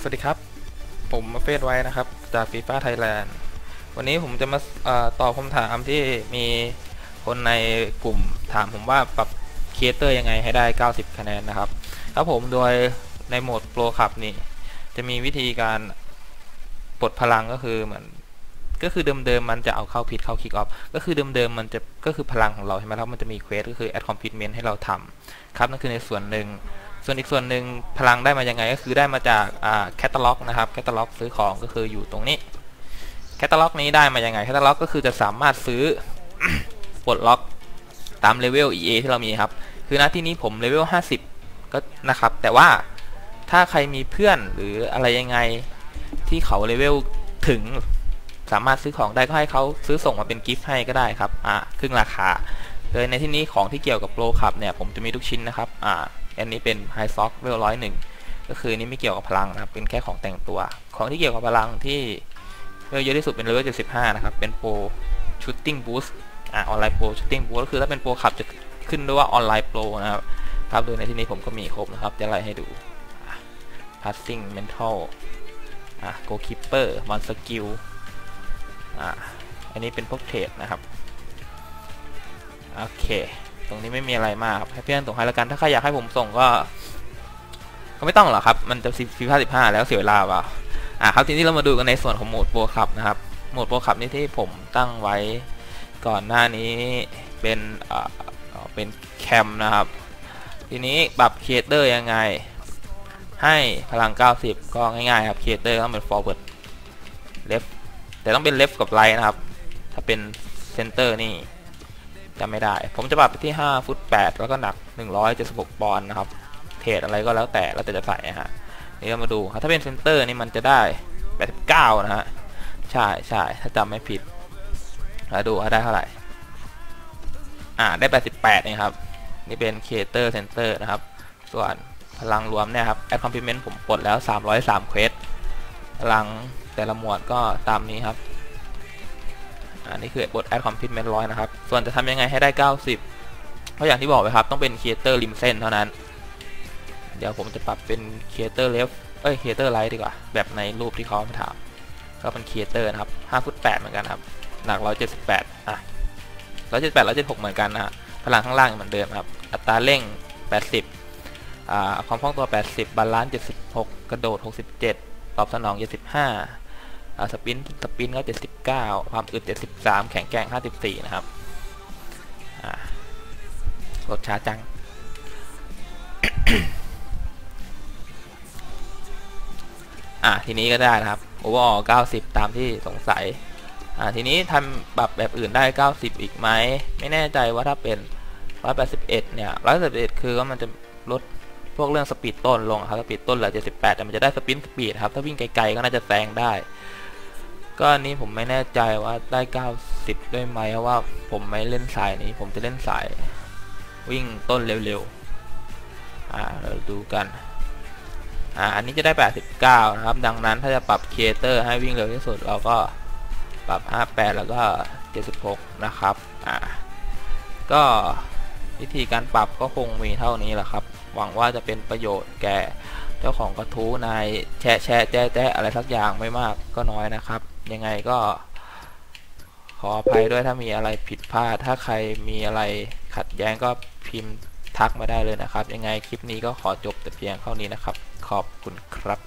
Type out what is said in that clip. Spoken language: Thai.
สวัสดีครับ ผมมาเฟสไว้นะครับ จากฟีฟ่าไทยแลนด์วันนี้ผมจะมาเอ่อตอบคำถามที่มีคนในกลุ่มถามผมว่าปรับครีเอเตอร์ยังไงให้ได้ 90 คะแนนนะครับครับผมโดยในโหมดโปรขับนี่ จะมีวิธีการปลดพลังก็คือเหมือนก็คือเดิมๆมันจะเอาเข้าพิษเข้าคิกออฟก็คือเดิมๆมันจะก็คือพลังของเราใช่ไหมครับมันจะมีเควสก็คือ add commitment ให้เราทำครับนั่นคือในส่วนหนึ่ง ส่วนอีกส่วนหนึ่งพลังได้มายังไงก็คือได้มาจากแคตตาล็อกนะครับแคตตาล็อกซื้อของก็คืออยู่ตรงนี้แคตตาล็อกนี้ได้มายังไงแคตตาล็อกก็คือจะสามารถซื้อปลดล็อกตามเลเวล EA ที่เรามีครับ คือณที่นี้ผมเลเวล 50 ก็นะครับ แต่ว่าถ้าใครมีเพื่อนหรืออะไรยังไงที่เขาเลเวลถึงสามารถซื้อของได้ก็ให้เขาซื้อส่งมาเป็นกิฟต์ให้ก็ได้ครับ อ่าครึ่งราคา โดยในที่นี้ของที่เกี่ยวกับโปรขับเนี่ยผมจะมีทุกชิ้นนะครับ อ่า อันนี้เป็นไฮซ็อกเวลร้อยหนึ่งก็คือนี่ไม่เกี่ยวกับพลังนะครับเป็นแค่ของแต่งตัว ของที่เกี่ยวกับพลังที่เวลเยอะที่สุดเป็นเลเวล75นะครับเป็นโปรชูตติ้งบูสต์อ่าออนไลน์โปรชูตติ้งบูสต์ก็คือถ้าเป็นโปรขับจะขึ้นด้วยว่าออนไลน์โปรนะครับครับโดยในที่นี้ผมก็มีครบนะครับจะไล่ให้ดูพาสซิ่งเมนทัลอะโกคิปเปอร์มอนสกิลอ่าอันนี้เป็นพวกเทรดนะครับ โอเค ตรงนี้ไม่มีอะไรมากครับให้เพื่อนส่งให้แล้วกัน ถ้าใครอยากให้ผมส่งก็ ก็ไม่ต้องหรอกครับ มันจะสิบห้าสิบห้าแล้วเสียเวลาเปล่าอ่าครับทีนี้เรามาดูกันในส่วนของโหมดโปรขับนะครับ โหมดโปรขับนี่ที่ผมตั้งไว้ก่อนหน้านี้เป็นอ่าเป็นแคมนะครับ ทีนี้ปรับเอเตอร์ยังไง ให้พลัง 90 ก็ง่ายๆครับเอเตอร์ต้องเป็น forward left แต่ต้องเป็น left กับ right นะครับ ถ้าเป็น center นี่ จำไม่ได้ ผมจะปรับไปที่ 5 ฟุต 8 แล้วก็หนัก 176 ปอนด์นะครับ เทรดอะไรก็แล้วแต่แล้วแต่จะใส่ฮะ นี่เรามาดูครับถ้าเป็นเซนเตอร์นี่มันจะได้ 89 นะฮะ ใช่ใช่ถ้าจำไม่ผิดแล้วดูว่าได้เท่าไหร่ อ่า ได้ 88เองครับ นี่เป็นครีเอเตอร์เซนเตอร์นะครับ ส่วนพลังรวมเนี่ยครับ แอดคอมพ l เมนต์ผมกดแล้ว 303 เควส พลังแต่ละหมวดก็ตามนี้ครับ อันนี้คือบท add commitment ร้อยนะครับ ส่วนจะทำยังไงให้ได้ 90 เพราะอย่างที่บอกไปครับ ต้องเป็น creator ริมเส้นเท่านั้น เดี๋ยวผมจะปรับเป็น creator left เอ้ย creator right ดีกว่า แบบในรูปที่เขามาถาม ก็เป็น creator นะครับ5ฟุต8เหมือนกันครับ หนัก 178 อะ 178 176 เหมือนกันนะฮะ พลังข้างล่างเหมือนเดิมครับ อัตราเร่ง 80 อ่า ความคล่องตัว 80 บาลานซ์76 กระโดด 67 ตอบสนอง 75 สปินสปินก็ 79 ความอึด 73 แข็งแกร่ง 54 นะครับรถช้าจัง อะ ทีนี้ก็ได้นะครับโอเวอร์ออ90 ตามที่สงสัย อ่า ทีนี้ทำปรับแบบอื่นได้ 90 อีกไหม ไม่แน่ใจว่าถ้าเป็น 181 เนี่ย 181 คือว่ามันจะลดพวกเรื่องสปีดต้นลงครับสปีดต้นเหลือ78แต่มันจะได้สปินสปีดครับ ถ้าวิ่งไกลๆก็น่าจะแซงได้ ก็อันนี้ผมไม่แน่ใจว่าได้ 90 ด้วยไหมเพราะว่าผมไม่เล่นสายนี้ ผมจะเล่นสาย วิ่งต้นเร็วๆ อ่าเราดูกัน อ่าอันนี้จะได้ 89 นะครับ ดังนั้นถ้าจะปรับครีเอเตอร์ให้วิ่งเร็วที่สุด เราก็ปรับ 58 แล้วก็ 76 นะครับ อ่า ก็วิธีการปรับก็คงมีเท่านี้แหละครับ หวังว่าจะเป็นประโยชน์แก่เจ้าของกระทู้นายแชะแชะแจ๊แจ๊ะอะไรสักอย่างไม่มากก็น้อยนะครับ ยังไงก็ ขออภัยด้วยถ้ามีอะไรผิดพลาด ถ้าใครมีอะไรขัดแย้งก็พิมพ์ทักมาได้เลยนะครับ ยังไงคลิปนี้ก็ขอจบแต่เพียงเท่านี้นะครับ ขอบคุณครับ